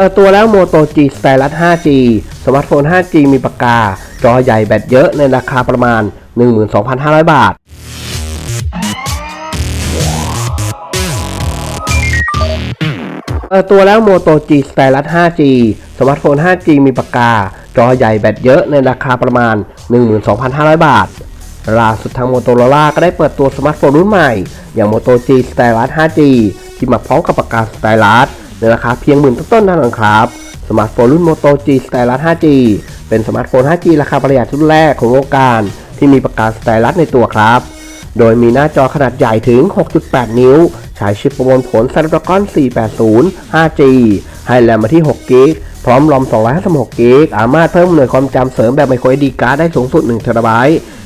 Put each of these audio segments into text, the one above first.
เปิดตัวแล้ว Moto G Stylus 5G สมาร์ทโฟน 5G มีปากกา จอใหญ่แบตเยอะในราคาประมาณ 12,500 บาท เปิดตัวแล้ว Moto G Stylus 5G สมาร์ทโฟน 5G มีปากกา จอใหญ่แบตเยอะในราคาประมาณ 12,500 บาทล่าสุดทาง Motorola ก็ได้เปิดตัวสมาร์ทโฟนรุ่นใหม่ อย่าง Moto G Stylus 5G ที่มาพร้อมกับปากกา Stylus ในราคาเพียงหมื่นต้นๆเท่านั้นครับ สมาร์ทโฟนรุ่น Moto G Stylus 5G เป็นสมาร์ทโฟน 5G ราคาประหยัดรุ่นแรกของวงการที่มีปากกา Stylus ในตัวครับ โดยมีหน้าจอขนาดใหญ่ถึง 6.8 นิ้ว ใช้ชิปประมวลผล Snapdragon 480 5G ให้แรมมาที่6กิกพร้อมรอม 256กิกสามารถเพิ่มหน่วยความจำเสริมแบบ micro SD card ได้สูงสุด 1 TB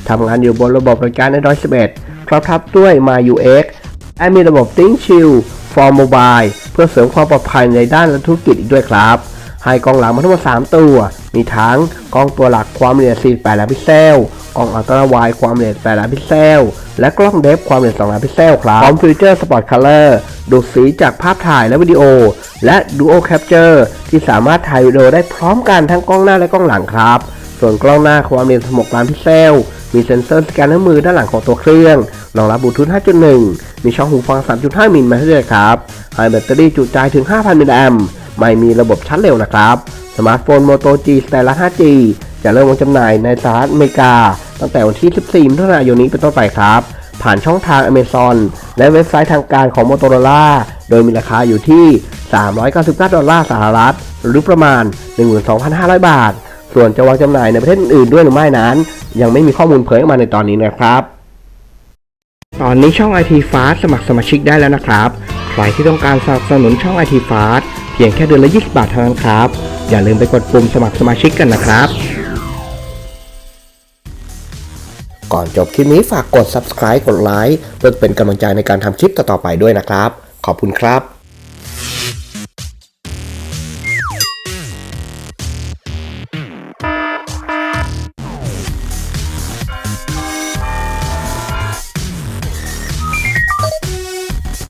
ทำงานอยู่บนระบบบริการ Android 11พร้อมทับด้วย MyUX และมีระบบ Think Chill for Mobile เพื่อเสริมความปลอดภัยในด้านธุรกิจอีกด้วยครับ ให้กล้องหลังมาทั้งหมด 3 ตัว มีทั้งกล้องตัวหลักความละเอียด48ล้านพิกเซลกล้องอัลตร้าไวด์ความละเอียด8ล้านพิกเซล และกล้องเดฟความละเอียด2ล้านพิกเซลครับพร้อมฟีเจอร์ Spot Color ดูดสีจากภาพถ่ายและวิดีโอ และ Duo Capture ที่สามารถถ่ายวิดีโอได้พร้อมกันทั้งกล้องหน้าและกล้องหลังครับ ส่วนกล้องหน้าความละเอียด16ล้านพิกเซล มีเซ็นเซอร์สแกนนอร์มือด้านหลังของตัวเครื่อง รองรับบลูทูธ 5.1 มีช่องหูฟัง 3.5 มิลมาให้ด้วยครับ ให้แบตเตอรี่จุใจถึง 5,000 มิลลิแอมป์ไม่มีระบบชาร์จเร็วนะครับ สมาร์ทโฟน Moto G Stylus 5G จะเริ่มวางจำหน่ายในสหรัฐอเมริกา ตั้งแต่วันที่ 14 มิถุนายนนี้เป็นต้นไปครับ ผ่านช่องทาง Amazon และเว็บไซต์ทางการของ Motorola โดยมีราคาอยู่ที่ 399 ดอลลาร์สหรัฐ หรือประมาณ 12,500 บาท ส่วนจะวางจำหน่ายในประเทศอื่นๆด้วยหรือไม่นั้น ยังไม่มีข้อมูลเผยออกมาในตอนนี้นะครับ ตอนนี้ช่อง IT Fast สมัครสมาชิกได้แล้วนะครับ ใครที่ต้องการสนับสนุนช่อง IT Fast เพียงแค่เดือนละ 20 บาทเท่านั้นครับ อย่าลืมไปกดปุ่มสมัครสมาชิกกันนะครับ ก่อนจบคลิปนี้ฝากกด subscribe กดไลค์เพื่อเป็นกำลังใจในการทำคลิปต่อๆไปด้วยนะครับ ขอบคุณครับ